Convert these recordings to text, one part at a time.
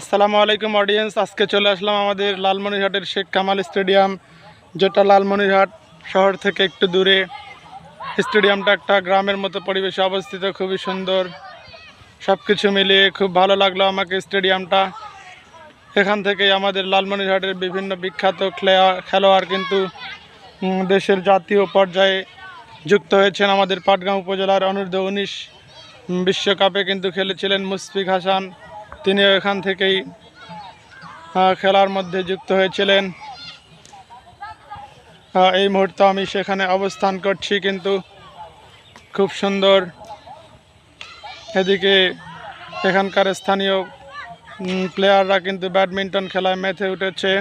আসসালামু আলাইকুম অডিয়েন্স আজকে চলে আসলাম আমাদের লালমনিরহাটের শেখ কামাল স্টেডিয়াম, যেটা লালমনিরহাট শহর থেকে একটু দূরে। স্টেডিয়ামটা একটা গ্রামের মতো পরিবেশে অবস্থিত, খুবই সুন্দর। সব কিছু মিলিয়ে খুব ভালো লাগল আমাকে স্টেডিয়ামটা। এখান থেকেই আমাদের লালমনিরহাটের বিভিন্ন বিখ্যাত খেলোয়াড় খেলোয়াড় কিন্তু দেশের জাতীয় পর্যায়ে যুক্ত হয়েছেন আমাদের পাটগাঁও উপজেলার অনূর্ধ্ব উনিশ বিশ্বকাপে কিন্তু খেলেছিলেন মুশফিক হাসান। তিনিও এখান থেকেই খেলার মধ্যে যুক্ত হয়েছিলেন। এই মুহূর্তে আমি সেখানে অবস্থান করছি কিন্তু খুব সুন্দর। এদিকে এখানকার স্থানীয় প্লেয়াররা কিন্তু ব্যাডমিন্টন খেলায় মেতে উঠেছে।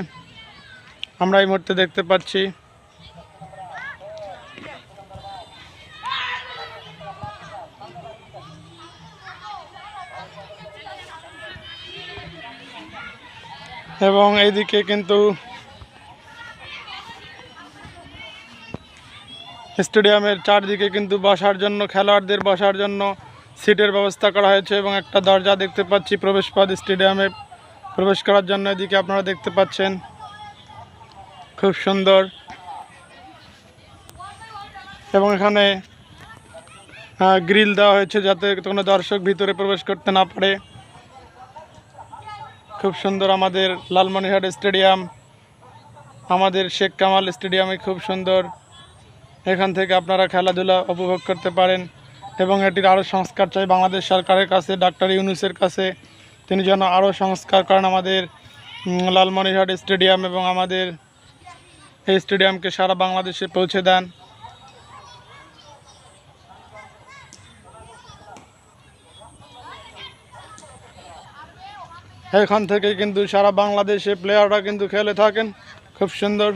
আমরা এই মুহূর্তে দেখতে পাচ্ছি। এবং এইদিকে কিন্তু স্টেডিয়ামের চারদিকে কিন্তু বসার জন্য, খেলোয়াড়দের বসার জন্য সিটের ব্যবস্থা করা হয়েছে এবং একটা দরজা দেখতে পাচ্ছি প্রবেশপথ স্টেডিয়ামে প্রবেশ করার জন্য। এদিকে আপনারা দেখতে পাচ্ছেন খুব সুন্দর এবং এখানে গ্রিল দেওয়া হয়েছে যাতে কোনো দর্শক ভিতরে প্রবেশ করতে না পারে। খুব সুন্দর আমাদের লালমনিরহাট স্টেডিয়াম, আমাদের শেখ কামাল স্টেডিয়ামে খুব সুন্দর। এখান থেকে আপনারা খেলাধুলা উপভোগ করতে পারেন এবং এটির আরও সংস্কার চাই। বাংলাদেশ সরকারের কাছে, ডাক্তার ইউনুসের কাছে তিনি যেন আরও সংস্কার করেন আমাদের লালমনিরহাট স্টেডিয়াম এবং আমাদের এই স্টেডিয়ামকে সারা বাংলাদেশে পৌঁছে দেন। এখান থেকে কিন্তু সারা বাংলাদেশে প্লেয়াররা কিন্তু খেলে থাকেন। খুব সুন্দর।